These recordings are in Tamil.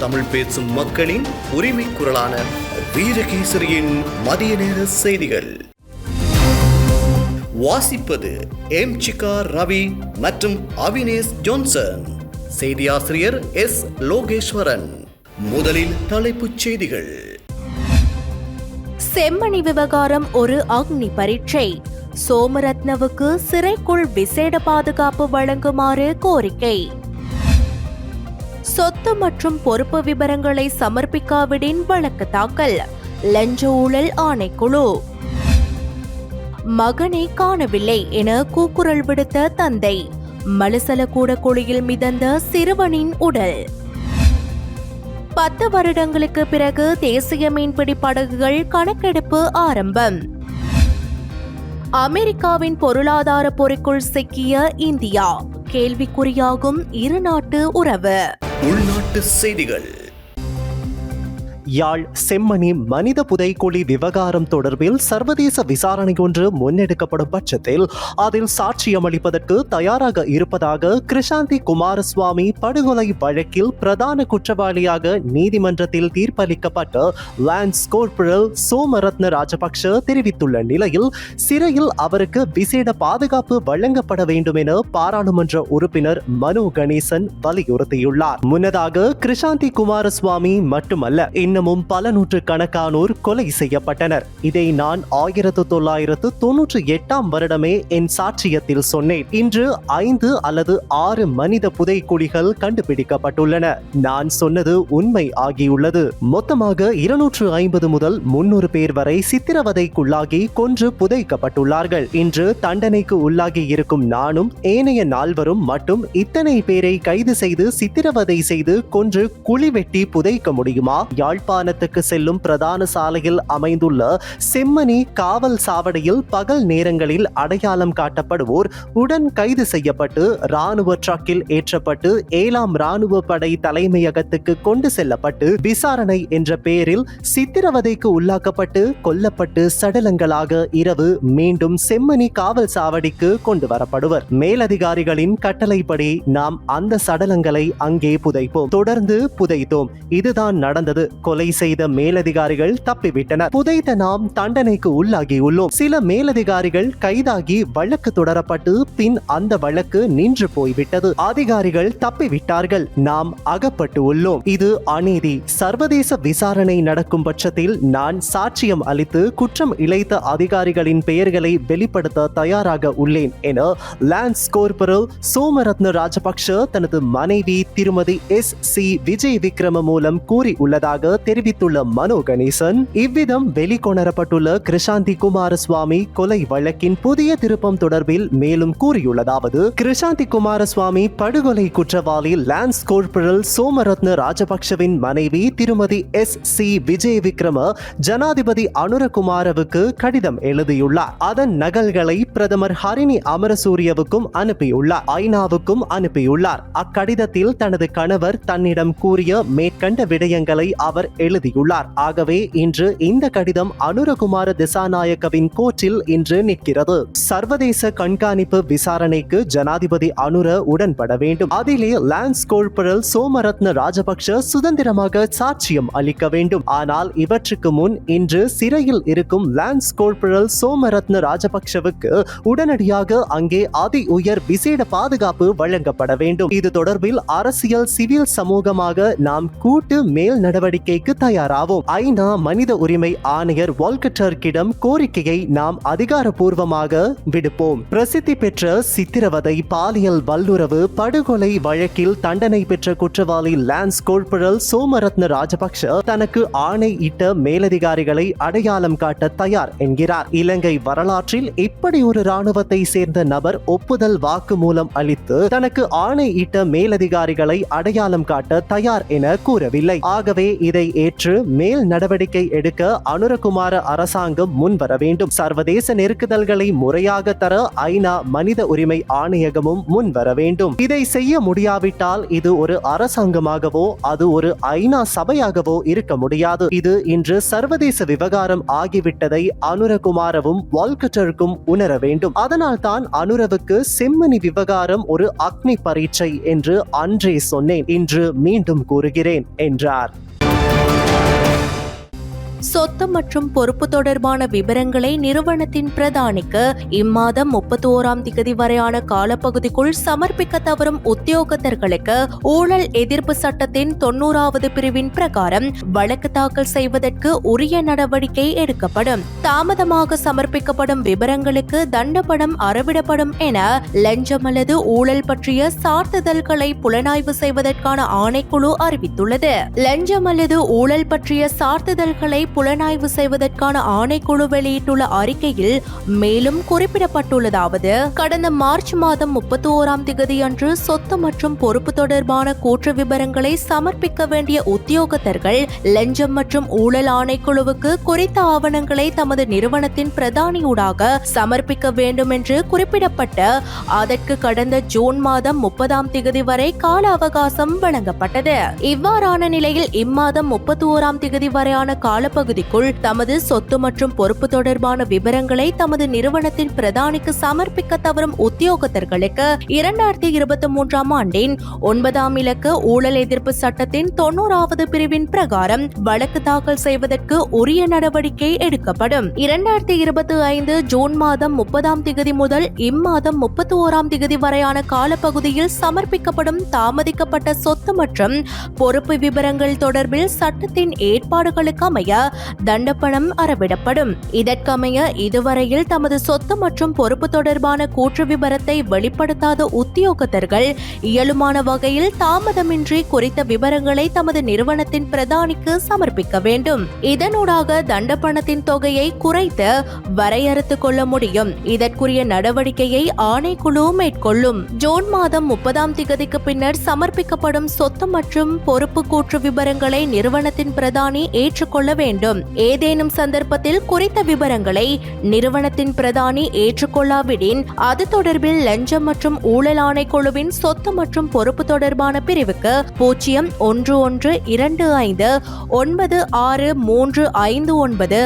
தமிழ் பேசும் மக்களின் உரிமை குரலான வீரகேசரியின் மதிய நேர செய்திகள். வாசிப்பது எம் சிகா ரவி மற்றும் அவினேஷ் ஜோன்சன். செய்தியாசிரியர் எஸ் லோகேஸ்வரன். முதலில் தலைப்புச் செய்திகள். செம்மணி விவகாரம் ஒரு அக்னி பரீட்சை. சோமரத்னவுக்கு சிறைக்குள் விசேட பாதுகாப்பு வழங்குமாறு கோரிக்கை. சொத்து மற்றும் பொறுப்பு விவரங்களை சமர்ப்பிக்காவிடின் வழக்கு தாக்கல் லஞ்ச ஊழல் ஆணைக்குழு. மகனை காணவில்லை என கூக்குரல் விடுத்த தந்தை. மலசலக்கூட குழியில் மிதந்த சிறுவனின் உடல். பத்து வருடங்களுக்கு பிறகு தேசிய மீன்பிடி படகுகள் கணக்கெடுப்பு ஆரம்பம். அமெரிக்காவின் பொருளாதார பொறிக்குள் சிக்கிய இந்தியா. கேள்விக்குறியாகும் இருநாட்டு உறவு. உள்நாட்டு செய்திகள். யாழ் செம்மணி மனித புதைக்குழி விவகாரம் தொடர்பில் சர்வதேச விசாரணை ஒன்று முன்னெடுக்கப்படும் பட்சத்தில் அதில் சாட்சியம் அளிப்பதற்கு தயாராக இருப்பதாக கிருஷாந்தி குமாரசுவாமி படுகொலை வழக்கில் பிரதான குற்றவாளியாக நீதிமன்றத்தில் தீர்ப்பளிக்கப்பட்ட லான்ஸ் கோர்பரல் சோமரத்ன ராஜபக்ஷ தெரிவித்துள்ள நிலையில் சிறையில் அவருக்கு விசேட பாதுகாப்பு வழங்கப்பட வேண்டும் என பாராளுமன்ற உறுப்பினர் மனு கணேசன் வலியுறுத்தியுள்ளார். முன்னதாக கிருஷாந்தி குமாரசுவாமி மட்டுமல்ல இன்னும் இன்னமும் பல நூற்று கணக்கானோர் கொலை செய்யப்பட்டனர். இதை நான் ஆயிரத்து தொள்ளாயிரத்து தொன்னூற்றி எட்டாம் வருடமே என் சாட்சியத்தில் சொன்னேன். இன்று ஐந்து அல்லது ஆறு மனித புதைக்குழிகள் கண்டுபிடிக்கப்பட்டுள்ளன. நான் சொன்னது உண்மை ஆகியுள்ளது. மொத்தமாக இருநூற்று ஐம்பது முதல் முன்னூறு பேர் வரை சித்திரவதைக்குள்ளாகி கொன்று புதைக்கப்பட்டுள்ளார்கள். இன்று தண்டனைக்கு உள்ளாகி இருக்கும் நானும் ஏனைய நால்வரும் மட்டும் இத்தனை பேரை கைது செய்து சித்திரவதை செய்து கொன்று குழி வெட்டி புதைக்க முடியுமா? யாழ் யாழ்ப்பாணத்துக்கு செல்லும் பிரதான சாலையில் அமைந்துள்ள செம்மணி காவல் சாவடியில் பகல் நேரங்களில் அடையாளம் காட்டப்படுவோர் உடன் கைது செய்யப்பட்டு ராணுவ ட்ரக்கில் ஏற்றப்பட்டு ஏழாம் ராணுவ படை தலைமையகத்துக்கு கொண்டு செல்லப்பட்டு விசாரணை என்ற பெயரில் சித்திரவதைக்கு உள்ளாக்கப்பட்டு கொல்லப்பட்டு சடலங்களாக இரவு மீண்டும் செம்மணி காவல் சாவடிக்கு கொண்டு வரப்படுவர். மேலதிகாரிகளின் கட்டளைப்படி நாம் அந்த சடலங்களை அங்கே புதைப்போம். தொடர்ந்து புதைத்தோம். இதுதான் நடந்தது. கொலை செய்த மேலதிகாரிகள் தப்பிவிட்டனர். புதைத்த நாம் தண்டனைக்கு உள்ளாகியுள்ளோம். சில மேலதிகாரிகள் கைதாகி வழக்கு தொடரப்பட்டு பின் அந்த வழக்கு நின்று போய்விட்டது. அதிகாரிகள் தப்பிவிட்டார்கள். நாம் அகப்பட்டு உள்ளோம். இது அநீதி. சர்வதேச விசாரணை நடக்கும் பட்சத்தில் நான் சாட்சியம் அளித்து குற்றம் இழைத்த அதிகாரிகளின் பெயர்களை வெளிப்படுத்த தயாராக உள்ளேன் என லான்ஸ் கோர்பரல் சோமரத்ன ராஜபக்ஷ தனது மனைவி திருமதி எஸ் சி விஜய் விக்ரம மூலம் கூறியுள்ளதாக தெரிவித்துள்ள மனோ கணேசன் இவ்விதம் வெளிக்கொணரப்பட்டுள்ள கிருஷாந்தி குமாரசுவாமி கொலை வழக்கின் புதிய திருப்பம் தொடர்பில் மேலும் கூறியுள்ளதாவது கிருஷாந்தி குமாரசுவாமி படுகொலை குற்றவாளி லான்ஸ் கோர்பரல் சோமரத்ன ராஜபக்சவின் மனைவி திருமதி எஸ் சி விஜய் விக்ரம ஜனாதிபதி அனுரகுமாரவுக்கு கடிதம் எழுதியுள்ளார். அதன் நகல்களை பிரதமர் ஹரிணி அமரசூரியவுக்கும் அனுப்பியுள்ளார். ஐநாவுக்கும் அனுப்பியுள்ளார். அக்கடிதத்தில் தனது கணவர் தன்னிடம் கூறிய மேற்கண்ட விடயங்களை அவர் எழுதியுள்ளார். ஆகவே இன்று இந்த கடிதம் அனுரகுமார திசாநாயக்கவின் கோர்ட்டில் இன்று நிற்கிறது. சர்வதேச கண்காணிப்பு விசாரணைக்கு ஜனாதிபதி அனுர உடன்பட வேண்டும். அதிலே லான்ஸ் கோல்பரல் சோமரத்ன ராஜபக்ஷ சுதந்திரமாக சாட்சியம் அளிக்க வேண்டும். ஆனால் இவற்றுக்கு முன் இன்று சிறையில் இருக்கும் லான்ஸ் கோல்பரல் சோமரத்ன ராஜபக்ஷவுக்கு உடனடியாக அங்கே அதி உயர் விசேட பாதுகாப்பு வழங்கப்பட வேண்டும். இது தொடர்பில் அரசியல் சிவில் சமூகமாக நாம் கூட்டு மேல் நடவடிக்கை நடவடிக்கைக்கு தயாராவோம். ஐநா மனித உரிமை ஆணையர் வால்கட்டர்கிடம் கோரிக்கையை நாம் அதிகாரப்பூர்வமாக விடுப்போம். பிரசித்தி பெற்ற சித்திரவதை பாலியல் வல்லுறவு படுகொலை வழக்கில் தண்டனை பெற்ற குற்றவாளி லான்ஸ் கோர்பரல் சோமரத்ன ராஜபக்ஷ தனக்கு ஆணை இட்ட மேலதிகாரிகளை அடையாளம் காட்ட தயார் என்கிறார். இலங்கை வரலாற்றில் இப்படி ஒரு ராணுவத்தை சேர்ந்த நபர் ஒப்புதல் வாக்கு மூலம் அளித்து தனக்கு ஆணை இட்ட மேலதிகாரிகளை அடையாளம் காட்ட தயார் என கூறவில்லை. ஆகவே இதை ஏற்று மேல் நடவடிக்கை எடுக்க அனுரகுமார அரசாங்கம் முன்வர வேண்டும். சர்வதேச நெருக்குதல்களை முறையாக தர ஐநா மனித உரிமை ஆணையகமும் முன்வர வேண்டும். இதை செய்ய முடியாவிட்டால் இது ஒரு அரசாங்கமாகவோ அது ஒரு ஐநா சபையாகவோ இருக்க முடியாது. இது இன்று சர்வதேச விவகாரம் ஆகிவிட்டதை அனுரகுமாரவும் வால்கட்டருக்கும் உணர வேண்டும். அதனால் தான் அனுரவுக்கு செம்மணி விவகாரம் ஒரு அக்னி பரீட்சை என்று அன்றே சொன்னேன். இன்று மீண்டும் கூறுகிறேன் என்றார். சொத்து மற்றும் பொறுப்பு தொடர்பான விவரங்களை நிறுவனத்தின் பிரதானிக்கு இம்மாதம் முப்பத்தி ஓராம் திகதி வரையான காலப்பகுதிக்குள் சமர்ப்பிக்க தவறும் உத்தியோகத்தர்களுக்கு ஊழல் எதிர்ப்பு சட்டத்தின் தொன்னூறாவது பிரிவின் பிரகாரம் வழக்கு தாக்கல் செய்வதற்கு உரிய நடவடிக்கை எடுக்கப்படும். தாமதமாக சமர்ப்பிக்கப்படும் விவரங்களுக்கு தண்டப்படம் அறவிடப்படும் என லஞ்சம் அல்லது ஊழல் பற்றிய சார்த்துதல்களை புலனாய்வு செய்வதற்கான ஆணைக்குழு அறிவித்துள்ளது. லஞ்சம் அல்லது ஊழல் பற்றிய சார்த்துதல்களை புலனாய்வு செய்வதற்கான ஆணைக்குழு வெளியிட்டுள்ள அறிக்கையில் மேலும் குறிப்பிடப்பட்டுள்ளதாவது கடந்த மார்ச் மாதம் முப்பத்தி ஓராம் திகதி அன்று சொத்து மற்றும் பொறுப்பு தொடர்பான கூற்று விவரங்களை சமர்ப்பிக்க வேண்டிய உத்தியோகத்தர்கள் லஞ்சம் மற்றும் ஊழல் ஆணைக்குழுவுக்கு குறித்த ஆவணங்களை தமது நிறுவனத்தின் பிரதானியூடாக சமர்ப்பிக்க வேண்டும் என்று குறிப்பிடப்பட்ட அதற்கு கடந்த ஜூன் மாதம் முப்பதாம் திகதி வரை கால அவகாசம் வழங்கப்பட்டது. இவ்வாறான நிலையில் இம்மாதம் முப்பத்தி ஓராம் திகதி வரையான காலப்பகுதிக்குள் தமது சொத்து மற்றும் பொறுப்பு தொடர்பான விவரங்களை தமது நிறுவனத்தின் பிரதானிக்கு சமர்ப்பிக்க தவறும் உத்தியோகத்தர்களுக்கு இரண்டாயிரத்தி இருபத்தி மூன்றாம் ஆண்டின் ஒன்பதாம் இலக்கு ஊழல் எதிர்ப்பு சட்டத்தின் தொன்னூறாவது பிரிவின் பிரகாரம் வழக்கு தாக்கல் செய்வதற்கு உரிய நடவடிக்கை எடுக்கப்படும். இரண்டாயிரத்தி இருபத்தி ஐந்து ஜூன் மாதம் முப்பதாம் திகதி முதல் இம்மாதம் முப்பத்தி ஓராம் திகதி வரையான காலப்பகுதியில் சமர்ப்பிக்கப்படும் தாமதிக்கப்பட்ட சொத்து மற்றும் பொறுப்பு விவரங்கள் தொடர்பில் சட்டத்தின் ஏற்பாடுகளுக்கு அமைய தண்டப்பணம் அறவிடப்படும். இதற்கமைய இதுவரையில் தமது சொத்து மற்றும் பொறுப்பு தொடர்பான கூற்று விபரத்தை வெளிப்படுத்தாத உத்தியோகத்தர்கள் இயலுமான வகையில் தாமதமின்றி குறித்த விவரங்களை தமது நிறுவனத்தின் பிரதானிக்கு சமர்ப்பிக்க வேண்டும். இதனூடாக தண்டப்பணத்தின் தொகையை குறைத்து வரையறுத்து கொள்ள முடியும். இதற்குரிய நடவடிக்கையை ஆணைக்குழு மேற்கொள்ளும். ஜூன் மாதம் முப்பதாம் திகதிக்கு பின்னர் சமர்ப்பிக்கப்படும் சொத்து மற்றும் பொறுப்பு கூற்று விவரங்களை நிறுவனத்தின் பிரதானி ஏற்றுக்கொள்ள வேண்டும். ஏதேனும் சந்தர்ப்பத்தில் குறித்த விவரங்களை நிறுவனத்தின் பிரதானி ஏற்றுக்கொள்ளாவிடின் அது தொடர்பில் லஞ்சம் மற்றும் ஊழல் ஆணைக்குழுவின் சொத்து மற்றும் பொறுப்பு தொடர்பான பிரிவுக்கு பூஜ்ஜியம் ஒன்று ஒன்று இரண்டு ஐந்து ஒன்பது ஆறு மூன்று ஐந்து ஒன்பது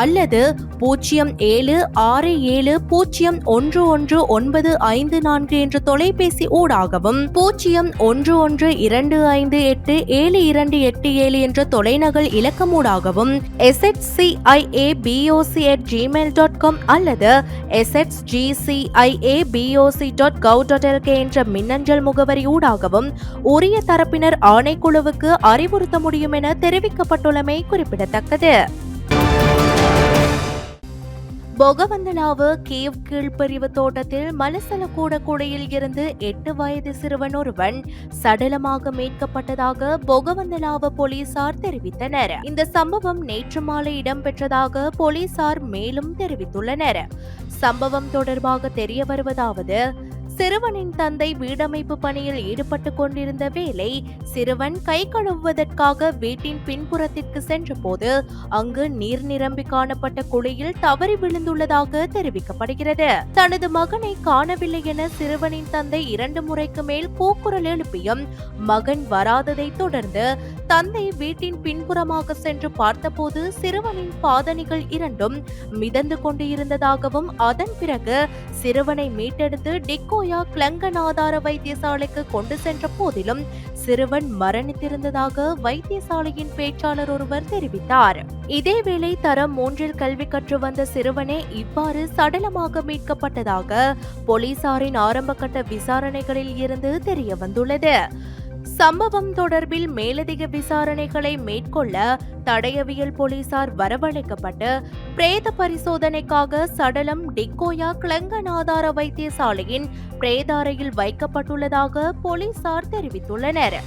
அல்லது பூஜ்ஜியம் ஏழு ஆறு ஏழு பூஜ்ஜியம் ஒன்று ஒன்று ஒன்பது ஐந்து நான்கு என்ற தொலைபேசி ஊடாகவும் பூஜ்ஜியம் ஒன்று ஒன்று இரண்டு ஐந்து எட்டு ஏழு இரண்டு எட்டு ஏழு என்ற தொலைநகல் இலக்கமூடாகவும் SHCIA POC at Gmail dot com அல்லது SHGCIAPOC dot gov dot LK என்ற மின்னஞ்சல் முகவரி ஊடாகவும் உரிய தரப்பினர் ஆணைக்குழுவுக்கு அறிவுறுத்த முடியும் என தெரிவிக்கப்பட்டுள்ளமை குறிப்பிடத்தக்கது. பொகவந்தலாவு கேவ் கீழ்பிரிவு தோட்டத்தில் மலசலக்கூட குடையில் இருந்து எட்டு வயது சிறுவன் ஒருவன் சடலமாக மீட்கப்பட்டதாக பொகவந்தலாவு போலீசார் தெரிவித்தனர். இந்த சம்பவம் நேற்று மாலை இடம்பெற்றதாக போலீசார் மேலும் தெரிவித்துள்ளனர். சம்பவம் தொடர்பாக தெரிய வருவதாவது சிறுவனின் தந்தை வீடமைப்பு பணியில் ஈடுபட்டு கொண்டிருந்த வேளை சிறுவன் கை கழுவுவதற்காக வீட்டின் பின்புறத்திற்கு சென்றபோது அங்கு நீர் நிரம்பி காணப்பட்ட குழியில் தவறி விழுந்துள்ளதாக தெரிவிக்கப்படுகிறது. தனது மகனை காணவில்லை என சிறுவனின் தந்தை இரண்டு முறைக்கு மேல் கூக்குரல் எழுப்பியும் மகன் வராததை தொடர்ந்து தந்தை வீட்டின் பின்புறமாக சென்று பார்த்தபோது சிறுவனின் பாதணிகள் இரண்டும் மிதந்து கொண்டு இருந்ததாகவும் அதன் பிறகு சிறுவனை மீட்டெடுத்து கிளங்கன் கிளங்கநாதார வைத்தியசாலைக்கு கொண்டு சென்ற போதிலும் சிறுவன் மரணித்திருந்ததாக வைத்தியசாலையின் பேச்சாளர் ஒருவர் தெரிவித்தார். இதேவேளை தரம் மூன்றில் கல்வி கற்று வந்த சிறுவனே இவ்வாறு சடலமாக மீட்கப்பட்டதாக போலீசாரின் ஆரம்பகட்ட விசாரணைகளில் இருந்து தெரிய வந்துள்ளது சம்பவம் தொடர்பில் மேலதிக விசாரணைகளை மேற்கொள்ள தடயவியல் போலீசார் வரவழைக்கப்பட்டு பிரேத பரிசோதனைக்காக சடலம் டிக்கோயா கிளங்கநாதார வைத்தியசாலையின் பிரேதாரையில் வைக்கப்பட்டுள்ளதாக போலீசார் தெரிவித்துள்ளனர்.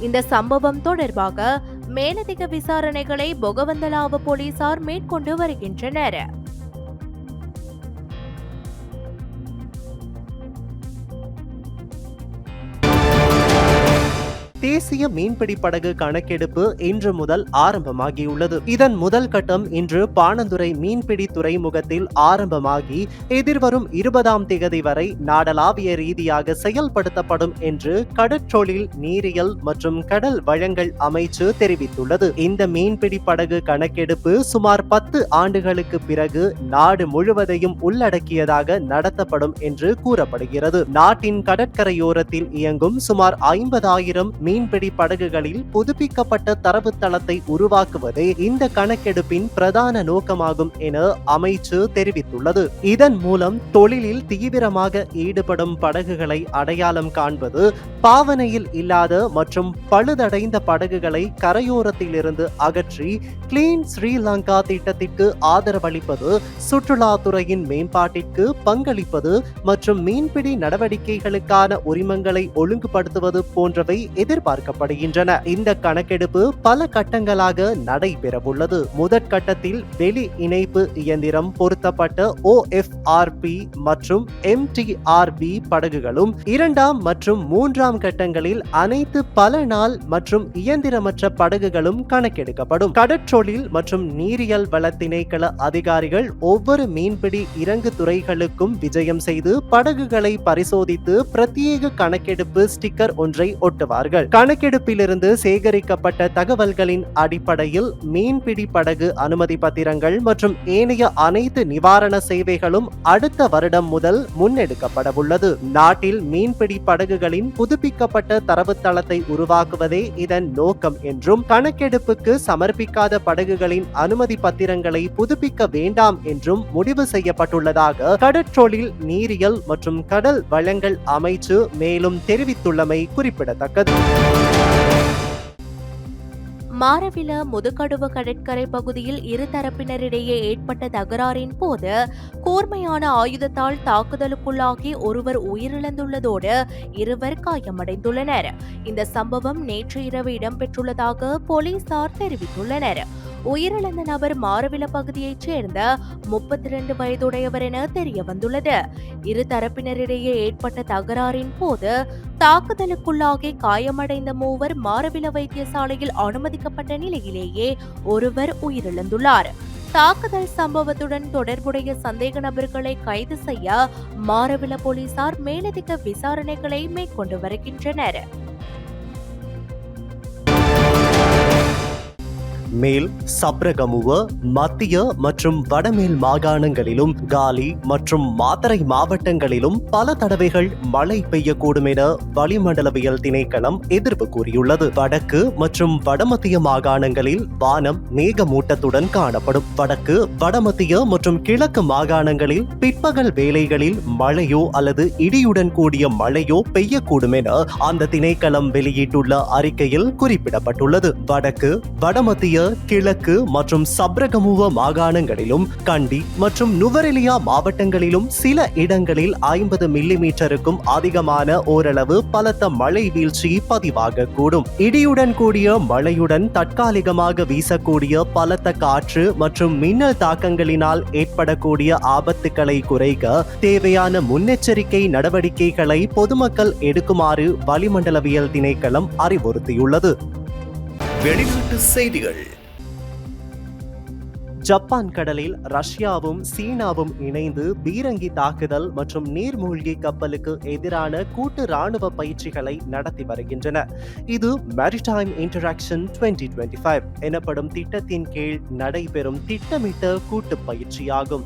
இந்த சம்பவம் தொடர்பாக மேலதிக விசாரணைகளை பொகவந்தலாவ போலீசார் மேற்கொண்டு வருகின்றனர். தேசிய மீன்பிடி படகு கணக்கெடுப்பு இன்று முதல் ஆரம்பமாகியுள்ளது. இதன் முதல் கட்டம் இன்று பாணந்துறை மீன்பிடி துறைமுகத்தில் ஆரம்பமாகி எதிர்வரும் இருபதாம் தேதி வரை நாடளாவிய ரீதியாக செயல்படுத்தப்படும் என்று கடற்றொழில் நீரியல் மற்றும் கடல் வளங்கள் அமைச்சு தெரிவித்துள்ளது. இந்த மீன்பிடி படகு கணக்கெடுப்பு சுமார் பத்து ஆண்டுகளுக்கு பிறகு நாடு முழுவதையும் உள்ளடக்கியதாக நடத்தப்படும் என்று கூறப்படுகிறது. நாட்டின் கடற்கரையோரத்தில் இயங்கும் சுமார் ஐம்பதாயிரம் மீன் மீன்பிடி படகுகளில் புதுப்பிக்கப்பட்ட தரவுத்தளத்தை உருவாக்குவதே இந்த கணக்கெடுப்பின் பிரதான நோக்கமாகும் என அமைச்சு தெரிவித்துள்ளது. இதன் மூலம் தொழிலில் தீவிரமாக ஈடுபடும் படகுகளை அடையாளம் காண்பது பாவனையில் இல்லாத மற்றும் பழுதடைந்த படகுகளை கரையோரத்திலிருந்து அகற்றி கிளீன் ஸ்ரீலங்கா திட்டத்திற்கு ஆதரவளிப்பது சுற்றுலாத்துறையின் மேம்பாட்டிற்கு பங்களிப்பது மற்றும் மீன்பிடி நடவடிக்கைகளுக்கான உரிமங்களை ஒழுங்குபடுத்துவது போன்றவை எதிர்பார்க்கப்படுகின்றன. இந்த கணக்கெடுப்பு பல கட்டங்களாக நடைபெறவுள்ளது. முதற்கட்டத்தில் வெளி இணைப்பு இயந்திரம் பொருத்தப்பட்ட ஓஎஃப்ஆர்பி மற்றும் எம்டிஆர்பி படகுகளும் இரண்டாம் மற்றும் மூன்றாம் கட்டங்களில் அனைத்து பல நாள் மற்றும் இயந்திரமற்ற படகுகளும் கணக்கெடுக்கப்படும். கடற்றொழில் மற்றும் நீரியல் வள திணைக்கள அதிகாரிகள் ஒவ்வொரு மீன்பிடி இறங்கு துறைகளுக்கும் விஜயம் செய்து படகுகளை பரிசோதித்து பிரத்யேக கணக்கெடுப்பு ஸ்டிக்கர் ஒன்றை ஒட்டுவார்கள். கணக்கெடுப்பிலிருந்து சேகரிக்கப்பட்ட தகவல்களின் அடிப்படையில் மீன்பிடி படகு அனுமதி பத்திரங்கள் மற்றும் ஏனைய அனைத்து நிவாரண சேவைகளும் அடுத்த வருடம் முதல் முன்னெடுக்கப்படவுள்ளது. நாட்டில் மீன்பிடி படகுகளின் புதுப்பிக்கப்பட்ட தரவுத்தளத்தை உருவாக்குவதே இதன் நோக்கம் என்றும் கணக்கெடுப்புக்கு சமர்ப்பிக்காத படகுகளின் அனுமதி பத்திரங்களை புதுப்பிக்க வேண்டாம் என்றும் முடிவு செய்யப்பட்டுள்ளதாக கடற்றொழில் நீரியல் மற்றும் கடல் வளங்கள் அமைச்சு மேலும் தெரிவித்துள்ளமை குறிப்பிடத்தக்கது. மாரவில முதுகடுவ கடற்கரை பகுதியில் இரு தரப்பினரிடையே ஏற்பட்ட தகராறின் போது கூர்மையான ஆயுதத்தால் தாக்குதலுக்குள்ளாகி ஒருவர் உயிரிழந்துள்ளதோடு இருவர் காயமடைந்துள்ளனர். இந்த சம்பவம் நேற்று இரவு இடம்பெற்றுள்ளதாக போலீசார் தெரிவித்துள்ளனர். உயிரிழந்த நபர் மாரவில பகுதியைச் சேர்ந்த முப்பத்தி இரண்டு வயதுடையவர் என தெரிய வந்துள்ளது இரு தரப்பினரிடையே ஏற்பட்ட தகராறின் போது தாக்குதலுக்குள்ளாகி காயமடைந்த மூவர் மாரவில வைத்தியசாலையில் அனுமதிக்கப்பட்ட நிலையிலேயே ஒருவர் உயிரிழந்துள்ளார். தாக்குதல் சம்பவத்துடன் தொடர்புடைய சந்தேக நபர்களை கைது செய்ய மாரவில போலீசார் மேலதிக விசாரணைகளை மேற்கொண்டு வருகின்றனர். மேல் சப்ரகமுவ மத்திய மற்றும் வடமேல் மாகாணங்களிலும் காலி மற்றும் மாத்தரை மாவட்டங்களிலும் பல தடவைகள் மழை பெய்யக்கூடும் என வளிமண்டலவியல் திணைக்களம் எதிர்ப்பு கூறியுள்ளது. வடக்கு மற்றும் வடமத்திய மாகாணங்களில் வானம் மேகமூட்டத்துடன் காணப்படும். வடக்கு வடமத்திய மற்றும் கிழக்கு மாகாணங்களில் பிற்பகல் வேளைகளில் மழையோ அல்லது இடியுடன் கூடிய மழையோ பெய்யக்கூடும் என அந்த திணைக்களம் வெளியிட்டுள்ள அறிக்கையில் குறிப்பிடப்பட்டுள்ளது. வடக்கு வடமத்திய கிழக்கு மற்றும் சப்ரகமுவ மாகாணங்களிலும் கண்டி மற்றும் நுவரெலியா மாவட்டங்களிலும் சில இடங்களில் ஐம்பது மில்லிமீட்டருக்கும் அதிகமான ஓரளவு பலத்த மழை வீழ்ச்சி பதிவாக கூடும். இடியுடன் கூடிய மழையுடன் தற்காலிகமாக வீசக்கூடிய பலத்த காற்று மற்றும் மின்னல் தாக்கங்களினால் ஏற்படக்கூடிய ஆபத்துக்களை குறைக்க தேவையான முன்னெச்சரிக்கை நடவடிக்கைகளை பொதுமக்கள் எடுக்குமாறு வளிமண்டலவியல் திணைக்களம் அறிவுறுத்தியுள்ளது. வெளிநாட்டு செய்திகள். ஜப்பான் கடலில் ரஷ்யாவும் சீனாவும் இணைந்து பீரங்கி தாக்குதல் மற்றும் நீர்மூழ்கி கப்பலுக்கு எதிரான கூட்டு ராணுவ பயிற்சிகளை நடத்தி வருகின்றன. இது மேரிடைம் இன்டராக்ஷன் 2025 எனப்படும் திட்டத்தின் கீழ் நடைபெறும் திட்டமிட்ட கூட்டு பயிற்சியாகும்.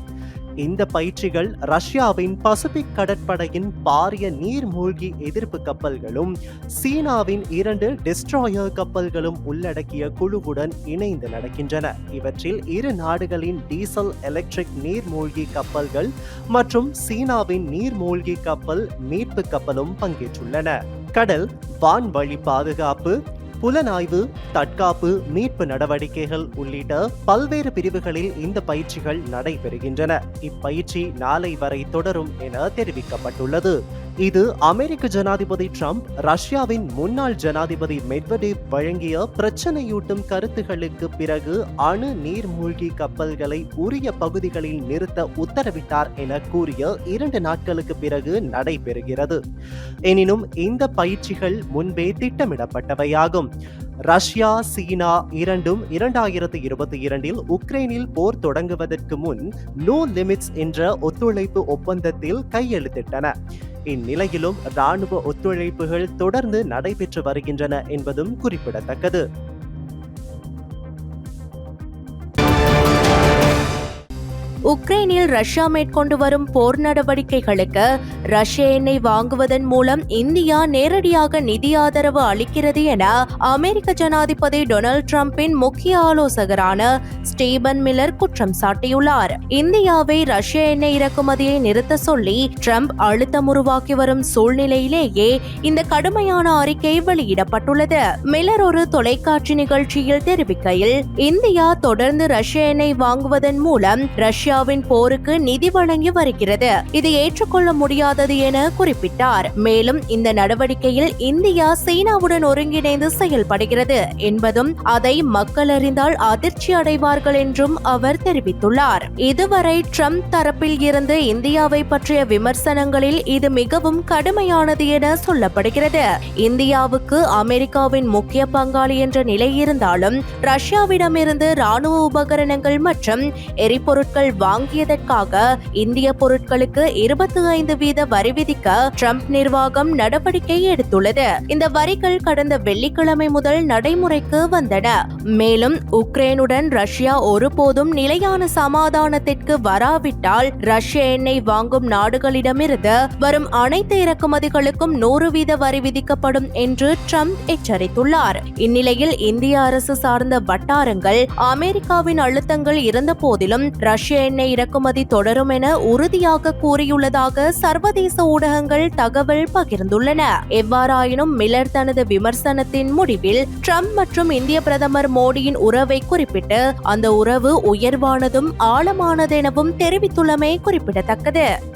இந்த பயிற்சிகள் ரஷ்யாவின் பசிபிக் கடற்படையின் பாரிய நீர்மூழ்கி எதிர்ப்பு கப்பல்களும் சீனாவின் இரண்டு டிஸ்ட்ராயர் கப்பல்களும் உள்ளடக்கிய குழுவுடன் இணைந்து நடக்கின்றன. இவற்றில் இரு நாடுகளின் டீசல் எலக்ட்ரிக் நீர்மூழ்கி கப்பல்கள் மற்றும் சீனாவின் நீர்மூழ்கி கப்பல் மீட்பு கப்பலும் பங்கேற்றுள்ளன. கடல் வான்வழி பாதுகாப்பு புலனாய்வு தற்காப்பு மீட்பு நடவடிக்கைகள் உள்ளிட்ட பல்வேறு பிரிவுகளில் இந்த பயிற்சிகள் நடைபெறுகின்றன. இப்பயிற்சி நாளை வரை தொடரும் என தெரிவிக்கப்பட்டுள்ளது. இது அமெரிக்க ஜனாதிபதி ட்ரம்ப் ரஷ்யாவின் முன்னாள் ஜனாதிபதி மெட்வடேவ் வழங்கிய பிரச்சனையூட்டும் கருத்துகளுக்கு பிறகு அணு நீர்மூழ்கி கப்பல்களை உரிய பகுதிகளில் நிறுத்த உத்தரவிட்டார் என கூறிய இரண்டு நாட்களுக்கு பிறகு நடைபெறுகிறது. எனினும் இந்த பயிற்சிகள் முன்பே திட்டமிடப்பட்டவையாகும். ரஷ்யா சீனா இரண்டும் இரண்டாயிரத்தி இருபத்தி இரண்டில் உக்ரைனில் போர் தொடங்குவதற்கு முன் நோ லிமிட்ஸ் என்ற ஒத்துழைப்பு ஒப்பந்தத்தில் கையெழுத்திட்டன. இந்நிலையிலும் ராணுவ ஒத்துழைப்புகள் தொடர்ந்து நடைபெற்று வருகின்றன என்பதும் குறிப்பிடத்தக்கது. உக்ரைனில் ரஷ்யா மேற்கொண்டு வரும் போர் நடவடிக்கைகளுக்கு ரஷ்ய எண்ணெய் வாங்குவதன் மூலம் இந்தியா நேரடியாக நிதி ஆதரவு அளிக்கிறது என அமெரிக்க ஜனாதிபதி டொனால்ட் டிரம்பின் முக்கிய ஆலோசகரான ஸ்டீபன் மில்லர் குற்றம் சாட்டியுள்ளார். இந்தியாவை ரஷ்ய எண்ணெய் இறக்குமதியை நிறுத்த சொல்லி ட்ரம்ப் அழுத்தம் உருவாக்கி வரும் சூழ்நிலையிலேயே இந்த கடுமையான அறிக்கை வெளியிடப்பட்டுள்ளது. மில்லர் ஒரு தொலைக்காட்சி நிகழ்ச்சியில் தெரிவிக்கையில் இந்தியா தொடர்ந்து ரஷ்ய எண்ணெய் வாங்குவதன் மூலம் ரஷ்யா ரஷ்யாவின் போருக்கு நிதி வழங்கி வருகிறது. இது ஏற்றுக்கொள்ள முடியாதது என குறிப்பிட்டார். மேலும் இந்த நடவடிக்கையில் இந்தியா சீனாவுடன் ஒருங்கிணைந்து செயல்படுகிறது என்பதும் அதை மக்கள் அறிந்தால் அதிர்ச்சி அடைவார்கள் என்றும் அவர் தெரிவித்துள்ளார். இதுவரை ட்ரம்ப் தரப்பில் இருந்து இந்தியாவை பற்றிய விமர்சனங்களில் இது மிகவும் கடுமையானது என சொல்லப்படுகிறது. இந்தியாவுக்கு அமெரிக்காவின் முக்கிய பங்காளி என்ற நிலை இருந்தாலும் ரஷ்யாவிடமிருந்து ராணுவ உபகரணங்கள் மற்றும் எரிபொருட்கள் வாங்கியதற்காக இந்திய பொருட்களுக்கு இருபத்தி ஐந்து வீத வரி விதிக்க ட்ரம்ப் நிர்வாகம் நடவடிக்கை எடுத்துள்ளது. இந்த வரிகள் கடந்த வெள்ளிக்கிழமை முதல் நடைமுறைக்கு வந்தன. மேலும் உக்ரைனுடன் ரஷ்யா ஒருபோதும் நிலையான சமாதானத்திற்கு வராவிட்டால் ரஷ்ய எண்ணெய் வாங்கும் நாடுகளிடமிருந்து வரும் அனைத்து இறக்குமதிகளுக்கும் நூறு வீத வரி விதிக்கப்படும் என்று ட்ரம்ப் எச்சரித்துள்ளார். இந்நிலையில் இந்திய அரசு சார்ந்த வட்டாரங்கள் அமெரிக்காவின் அழுத்தங்கள் இருந்த போதிலும் ரஷ்ய எண்ணெய் இறக்குமதி தொடரும் என உறுதியாக கூறியுள்ளதாக சர்வதேச ஊடகங்கள் தகவல் பகிர்ந்துள்ளன. எவ்வாறாயினும் மில்லர் தனது விமர்சனத்தின் முடிவில் ட்ரம்ப் மற்றும் இந்திய பிரதமர் மோடியின் உறவை குறிப்பிட்டு அந்த உறவு உயர்வானதும் ஆழமானதெனவும் தெரிவித்துள்ளமை குறிப்பிடத்தக்கது.